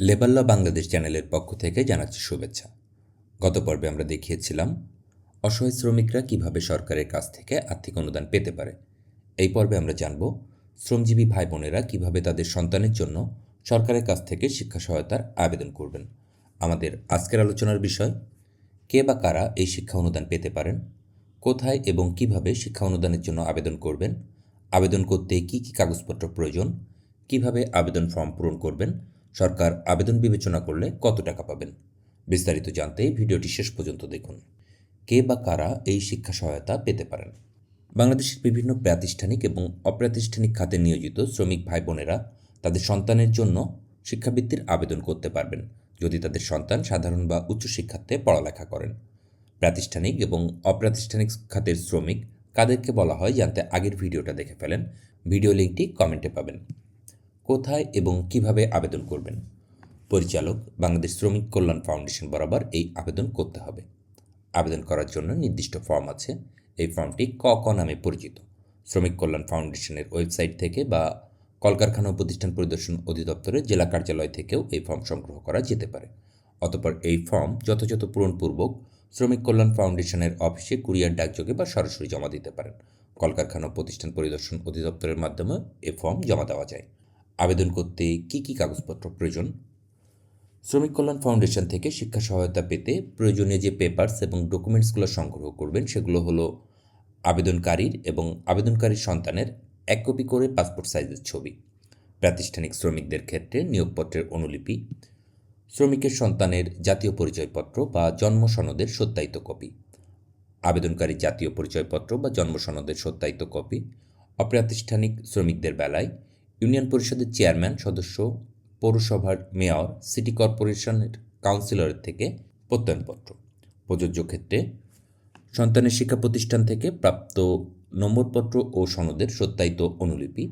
লেবাল্লা বাংলাদেশ চ্যানেলের পক্ষ থেকে জানাচ্ছি শুভেচ্ছা। গত পর্বে আমরা দেখিয়েছিলাম অসহায় শ্রমিকরা কীভাবে সরকারের কাছ থেকে আর্থিক অনুদান পেতে পারে। এই পর্বে আমরা জানব শ্রমজীবী ভাই বোনেরা কীভাবে তাদের সন্তানের জন্য সরকারের কাছ থেকে শিক্ষা সহায়তার আবেদন করবেন। আমাদের আজকের আলোচনার বিষয়, কে বা কারা এই শিক্ষা অনুদান পেতে পারেন? কোথায় এবং কীভাবে শিক্ষা অনুদানের জন্য আবেদন করবেন? আবেদন করতে কি কি কাগজপত্র প্রয়োজন? কীভাবে আবেদন ফর্ম পূরণ করবেন? সরকার আবেদন বিবেচনা করলে কত টাকা পাবেন? বিস্তারিত জানতে ভিডিওটি শেষ পর্যন্ত দেখুন। কে বা কারা এই শিক্ষা সহায়তা পেতে পারেন? বাংলাদেশের বিভিন্ন প্রাতিষ্ঠানিক এবং অপ্রাতিষ্ঠানিক খাতে নিয়োজিত শ্রমিক ভাই বোনেরা তাদের সন্তানের জন্য শিক্ষাবৃত্তির আবেদন করতে পারবেন যদি তাদের সন্তান সাধারণ বা উচ্চশিক্ষার্থে পড়ালেখা করেন। প্রাতিষ্ঠানিক এবং অপ্রাতিষ্ঠানিক খাতের শ্রমিক কাদেরকে বলা হয় জানতে আগের ভিডিওটা দেখে ফেলেন। ভিডিও লিঙ্কটি কমেন্টে পাবেন। কোথায় এবং কীভাবে আবেদন করবেন? পরিচালক, বাংলাদেশ শ্রমিক কল্যাণ ফাউন্ডেশন বরাবর এই আবেদন করতে হবে। আবেদন করার জন্য নির্দিষ্ট ফর্ম আছে। এই ফর্মটি ক ক নামে পরিচিত। শ্রমিক কল্যাণ ফাউন্ডেশনের ওয়েবসাইট থেকে বা কলকারখানা প্রতিষ্ঠান পরিদর্শন অধিদপ্তরের জেলা কার্যালয় থেকেও এই ফর্ম সংগ্রহ করা যেতে পারে। অতপর এই ফর্ম যথাযথ পূরণপূর্বক শ্রমিক কল্যাণ ফাউন্ডেশনের অফিসে কুরিয়ার ডাকযোগে বা সরাসরি জমা দিতে পারেন। কলকারখানা প্রতিষ্ঠান পরিদর্শন অধিদপ্তরের মাধ্যমে এ ফর্ম জমা দেওয়া যায়। আবেদন করতে কি কি কাগজপত্র প্রয়োজন? শ্রমিক কল্যাণ ফাউন্ডেশন থেকে শিক্ষা সহায়তা পেতে প্রয়োজনীয় যে পেপারস এবং ডকুমেন্টসগুলো সংগ্রহ করবেন, সেগুলো হলো আবেদনকারীর এবং আবেদনকারীর সন্তানের এক কপি করে পাসপোর্ট সাইজের ছবি, প্রাতিষ্ঠানিক শ্রমিকদের ক্ষেত্রে নিয়োগপত্রের অনুলিপি, শ্রমিকের সন্তানের জাতীয় পরিচয়পত্র বা জন্ম সনদের সত্যায়িত কপি আবেদনকারী জাতীয় পরিচয়পত্র বা জন্ম সনদের সত্যায়িত কপি, অপ্রাতিষ্ঠানিক শ্রমিকদের বেলায় ইউনিয়ন পরিষদের চেয়ারম্যান, সদস্য, পৌরসভার মেয়র, সিটি কর্পোরেশনের কাউন্সিলরের থেকে প্রত্যয়নপত্র। প্রযোজ্য ক্ষেত্রে সন্তানের শিক্ষা প্রতিষ্ঠান থেকে প্রাপ্ত নম্বরপত্র ও সনদের সত্যায়িত অনুলিপি।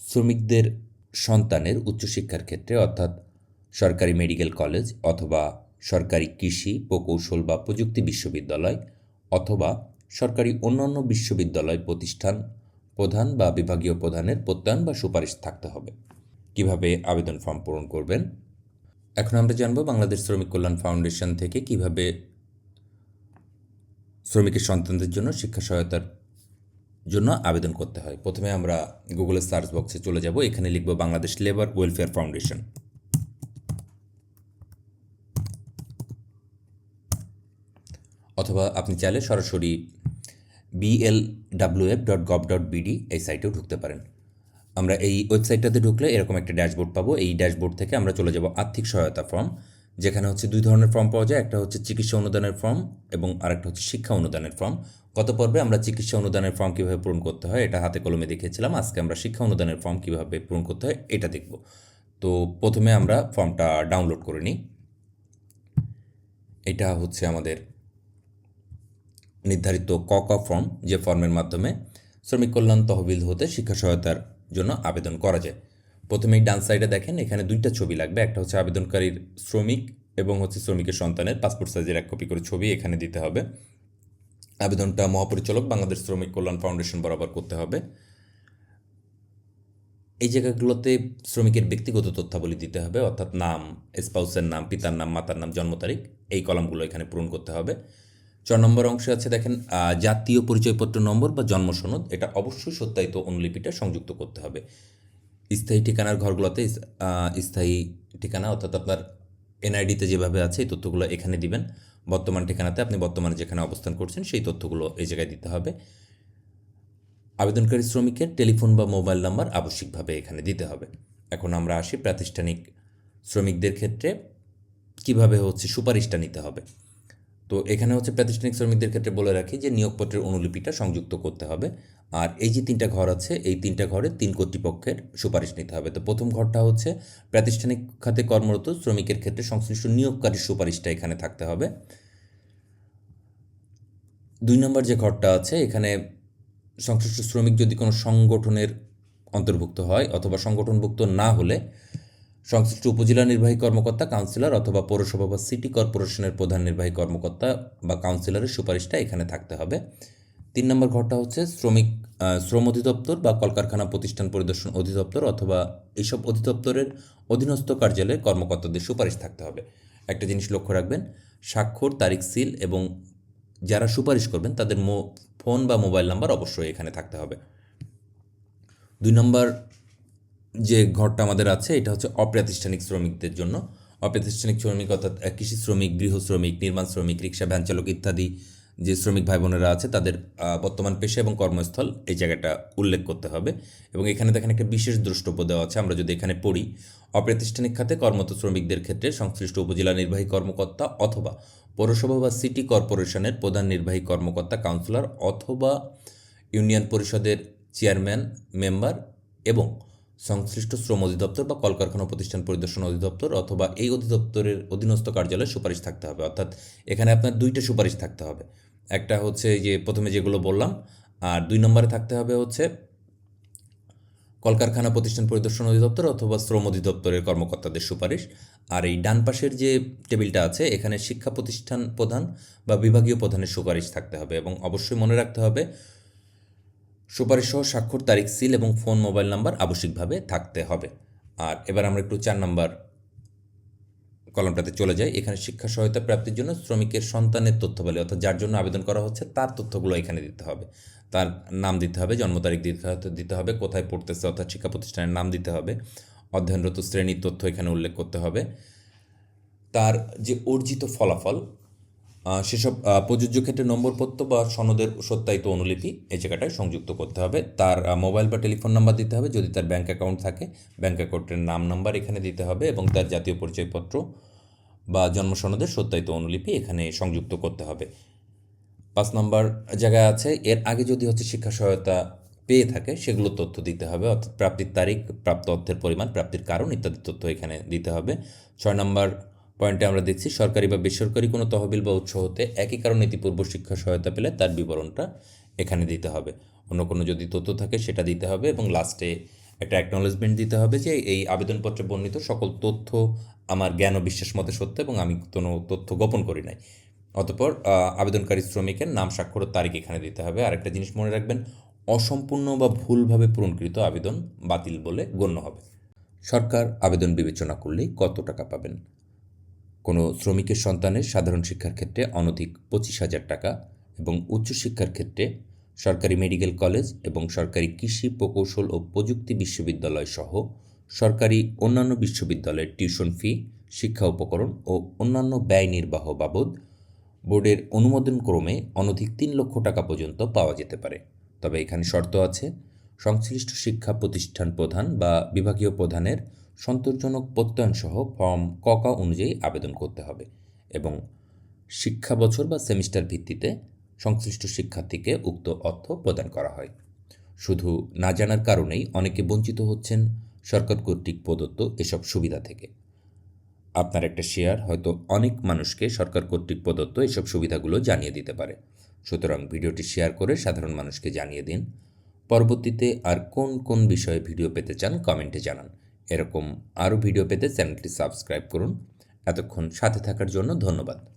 শ্রমিকদের সন্তানের উচ্চশিক্ষার ক্ষেত্রে অর্থাৎ সরকারি মেডিকেল কলেজ অথবা সরকারি কৃষি, প্রকৌশল বা প্রযুক্তি বিশ্ববিদ্যালয় অথবা সরকারি অন্যান্য বিশ্ববিদ্যালয় প্রতিষ্ঠান প্রধান বা বিভাগীয় প্রধানের প্রত্যয়ন বা সুপারিশ থাকতে হবে। কীভাবে আবেদন ফর্ম পূরণ করবেন? এখন আমরা জানব বাংলাদেশ শ্রমিক কল্যাণ ফাউন্ডেশন থেকে কীভাবে শ্রমিকের সন্তানদের জন্য শিক্ষা সহায়তার জন্য আবেদন করতে হয়। প্রথমে আমরা গুগলের সার্চ বক্সে চলে যাব। এখানে লিখব বাংলাদেশ লেবার ওয়েলফেয়ার ফাউন্ডেশন। অথবা আপনি চাইলে সরাসরি BLWF dot gov dot BD এই সাইটেও ঢুকতে পারেন। আমরা এই ওয়েবসাইটটাতে ঢুকলে এরকম একটা ড্যাশবোর্ড পাবো। এই ড্যাশবোর্ড থেকে আমরা চলে যাব আর্থিক সহায়তা ফর্ম যেখানে হচ্ছে দুই ধরনের ফর্ম পাওয়া যায়। একটা হচ্ছে চিকিৎসা অনুদানের ফর্ম এবং আরেকটা হচ্ছে শিক্ষা অনুদানের ফর্ম গত পর্বে আমরা চিকিৎসা অনুদানের ফর্ম কীভাবে পূরণ করতে হয় এটা হাতে কলমে দেখিয়েছিলাম। আজকে আমরা শিক্ষা অনুদানের ফর্ম কীভাবে পূরণ করতে হয় এটা দেখব। তো প্রথমে আমরা ফর্মটা ডাউনলোড করে নিই। এটা হচ্ছে আমাদের নির্ধারিত ক ক ফর্ম যে ফর্মের মাধ্যমে শ্রমিক কল্যাণ তহবিল হতে শিক্ষা সহায়তার জন্য আবেদন করা যায়। প্রথমেই ডান সাইডে দেখেন, এখানে দুইটা ছবি লাগবে। একটা হচ্ছে আবেদনকারীর শ্রমিক এবং হচ্ছে শ্রমিকের সন্তানের পাসপোর্ট সাইজের এক কপি করে ছবি এখানে দিতে হবে। আবেদনটা মহাপরিচালক, বাংলাদেশ শ্রমিক কল্যাণ ফাউন্ডেশন বরাবর করতে হবে। এই জায়গাগুলোতে শ্রমিকের ব্যক্তিগত তথ্যাবলী দিতে হবে, অর্থাৎ নাম স্পাউসের নাম, পিতার নাম, মাতার নাম, জন্ম তারিখ, এই কলামগুলো এখানে পূরণ করতে হবে। চ নম্বর অংশে আছে দেখেন জাতীয় পরিচয়পত্র নম্বর বা জন্ম সনদ, এটা অবশ্যই সত্যায়িত অনুলিপিটা সংযুক্ত করতে হবে। স্থায়ী ঠিকানার ঘরগুলোতে স্থায়ী ঠিকানা অর্থাৎ আপনার এনআইডিতে যেভাবে আছে, এই তথ্যগুলো এখানে দিবেন। বর্তমান ঠিকানাতে আপনি বর্তমানে যেখানে অবস্থান করছেন, সেই তথ্যগুলো এই জায়গায় দিতে হবে। আবেদনকারী শ্রমিকের টেলিফোন বা মোবাইল নাম্বার আবশ্যিকভাবে এখানে দিতে হবে। এখন আমরা আসি প্রাতিষ্ঠানিক শ্রমিকদের ক্ষেত্রে, কীভাবে হচ্ছে সুপারিশটা নিতে হবে? তো এখানে হচ্ছে প্রাতিষ্ঠানিক শ্রমিকদের ক্ষেত্রে বলে রাখি যে নিয়োগপত্রের অনুলিপিটা সংযুক্ত করতে হবে। আর এই যে তিনটা ঘর আছে, এই তিনটা ঘরে তিন কর্তৃপক্ষের সুপারিশ নিতে হবে। তো প্রথম ঘরটা হচ্ছে প্রাতিষ্ঠানিক খাতে কর্মরত শ্রমিকের ক্ষেত্রে সংশ্লিষ্ট নিয়োগকারীর সুপারিশটা এখানে থাকতে হবে। দুই নম্বর যে ঘরটা আছে, এখানে সংশ্লিষ্ট শ্রমিক যদি কোনো সংগঠনের অন্তর্ভুক্ত হয় অথবা সংগঠনভুক্ত না হলে সংশ্লিষ্ট উপজেলা নির্বাহী কর্মকর্তা, কাউন্সিলর অথবা পৌরসভা বা সিটি কর্পোরেশনের প্রধান নির্বাহী কর্মকর্তা বা কাউন্সিলরের সুপারিশটা এখানে থাকতে হবে। তিন নম্বর ঘরটা হচ্ছে শ্রমিক শ্রম অধিদপ্তর বা কলকারখানা প্রতিষ্ঠান পরিদর্শন অধিদপ্তর অথবা এইসব অধিদপ্তরের অধীনস্থ কার্যালয়ে কর্মকর্তাদের সুপারিশ থাকতে হবে। একটা জিনিস লক্ষ্য রাখবেন, স্বাক্ষর, তারিখ সিল এবং যারা সুপারিশ করবেন তাদের ফোন বা মোবাইল নাম্বার অবশ্যই এখানে থাকতে হবে। দুই নম্বর যে ঘরটা আমাদের আছে, এটা হচ্ছে অপ্রাতিষ্ঠানিক শ্রমিকদের জন্য। অপ্রাতিষ্ঠানিক শ্রমিক অর্থাৎ কৃষি শ্রমিক, গৃহ শ্রমিক, নির্মাণ শ্রমিক, রিক্সা, ভ্যান চালক ইত্যাদি যে শ্রমিক ভাই বোনেরা আছে, তাদের বর্তমান পেশা এবং কর্মস্থল এই জায়গাটা উল্লেখ করতে হবে। এবং এখানে দেখেন একটা বিশেষ দ্রষ্টব্য দেওয়া আছে, আমরা যদি এখানে পড়ি। অপ্রাতিষ্ঠানিক খাতে কর্মরত শ্রমিকদের ক্ষেত্রে সংশ্লিষ্ট উপজেলা নির্বাহী কর্মকর্তা অথবা পৌরসভা বা সিটি কর্পোরেশনের প্রধান নির্বাহী কর্মকর্তা, কাউন্সিলর অথবা ইউনিয়ন পরিষদের চেয়ারম্যান, মেম্বার এবং সংশ্লিষ্ট শ্রম অধিদপ্তর বা কলকারখানা প্রতিষ্ঠান পরিদর্শন অধিদপ্তর অথবা এই অধিদপ্তরের অধীনস্থ কার্যালয়ে সুপারিশ থাকতে হবে। অর্থাৎ এখানে আপনার দুইটা সুপারিশ থাকতে হবে। একটা হচ্ছে যে প্রথমে যেগুলো বললাম, আর দুই নম্বরে থাকতে হবে হচ্ছে কলকারখানা প্রতিষ্ঠান পরিদর্শন অধিদপ্তর অথবা শ্রম অধিদপ্তরের কর্মকর্তাদের সুপারিশ। আর এই ডান পাশের যে টেবিলটা আছে, এখানে শিক্ষা প্রতিষ্ঠান প্রধান বা বিভাগীয় প্রধানের সুপারিশ থাকতে হবে এবং অবশ্যই মনে রাখতে হবে সুপারিশ সহ স্বাক্ষর, তারিখ, সিল এবং ফোন, মোবাইল নাম্বার আবশ্যিকভাবে থাকতে হবে। আর এবার আমরা একটু চার নাম্বার কলমটাতে চলে যাই। এখানে শিক্ষা সহায়তা প্রাপ্তির জন্য শ্রমিকের সন্তানের তথ্য বলে অর্থাৎ যার জন্য আবেদন করা হচ্ছে, তার তথ্যগুলো এখানে দিতে হবে। তার নাম দিতে হবে, জন্ম তারিখ দিতে দিতে হবে, কোথায় পড়তেছে, অর্থাৎ শিক্ষা প্রতিষ্ঠানের নাম দিতে হবে, অধ্যয়নরত শ্রেণির তথ্য এখানে উল্লেখ করতে হবে। তার যে অর্জিত ফলাফল সেসব প্রযোজ্য ক্ষেত্রে নম্বরপত্র বা সনদের সত্যায়িত অনুলিপি এই জায়গাটায় সংযুক্ত করতে হবে। তার মোবাইল বা টেলিফোন নাম্বার দিতে হবে। যদি তার ব্যাঙ্ক অ্যাকাউন্ট থাকে ব্যাঙ্ক অ্যাকাউন্টের নাম নাম্বার এখানে দিতে হবে এবং তার জাতীয় পরিচয়পত্র বা জন্ম সনদের সত্যায়িত অনুলিপি এখানে সংযুক্ত করতে হবে। পাঁচ নম্বর জায়গায় আছে, এর আগে যদি হচ্ছে শিক্ষা সহায়তা পেয়ে থাকে, সেগুলো তথ্য দিতে হবে। অর্থাৎ প্রাপ্তির তারিখ, প্রাপ্ত অর্থের পরিমাণ, প্রাপ্তির কারণ ইত্যাদি তথ্য এখানে দিতে হবে। ছয় নম্বর পয়েন্টে আমরা দেখছি সরকারি বা বেসরকারি কোনো তহবিল বা উৎস হতে একই কারণে ইতিপূর্ব শিক্ষা সহায়তা পেলে তার বিবরণটা এখানে দিতে হবে। অন্য কোনো যদি তথ্য থাকে সেটা দিতে হবে এবং লাস্টে একটা অ্যাকনোলেজমেন্ট দিতে হবে যে এই আবেদনপত্রে বর্ণিত সকল তথ্য আমার জ্ঞান ও বিশ্বাস মতে সত্য এবং আমি কোনো তথ্য গোপন করি নাই। অতপর আবেদনকারী শ্রমিকের নাম, স্বাক্ষর তারিখ এখানে দিতে হবে। আরেকটা জিনিস মনে রাখবেন, অসম্পূর্ণ বা ভুলভাবে পূরণকৃত আবেদন বাতিল বলে গণ্য হবে। সরকার আবেদন বিবেচনা করলেই কত টাকা পাবেন? কোনো শ্রমিকের সন্তানের সাধারণ শিক্ষার ক্ষেত্রে অনধিক পঁচিশ হাজার টাকা এবং উচ্চশিক্ষার ক্ষেত্রে সরকারি মেডিকেল কলেজ এবং সরকারি কৃষি প্রকৌশল ও প্রযুক্তি বিশ্ববিদ্যালয় সহ সরকারি অন্যান্য বিশ্ববিদ্যালয়ের টিউশন ফি, শিক্ষা উপকরণ ও অন্যান্য ব্যয় নির্বাহ বাবদ বোর্ডের অনুমোদন ক্রমে অনধিক তিন লক্ষ টাকা পর্যন্ত পাওয়া যেতে পারে। তবে এখানে শর্ত আছে, সংশ্লিষ্ট শিক্ষা প্রতিষ্ঠান প্রধান বা বিভাগীয় প্রধানের সন্তোষজনক প্রত্যয়নসহ ফর্ম ককা অনুযায়ী আবেদন করতে হবে এবং শিক্ষা বছর বা সেমিস্টার ভিত্তিতে সংশ্লিষ্ট শিক্ষার্থীকে উক্ত অর্থ প্রদান করা হয়। শুধু না জানার কারণেই অনেকে বঞ্চিত হচ্ছেন সরকার কর্তৃক প্রদত্ত এসব সুবিধা থেকে। আপনার একটা শেয়ার হয়তো অনেক মানুষকে সরকার কর্তৃক প্রদত্ত এসব সুবিধাগুলো জানিয়ে দিতে পারে। সুতরাং ভিডিওটি শেয়ার করে সাধারণ মানুষকে জানিয়ে দিন। পরবর্তীতে আর কোন কোন বিষয়ে ভিডিও পেতে চান কমেন্টে জানান। এরকম আরও ভিডিও পেতে চ্যানেলটি সাবস্ক্রাইব করুন। এতক্ষণ সাথে থাকার জন্য ধন্যবাদ।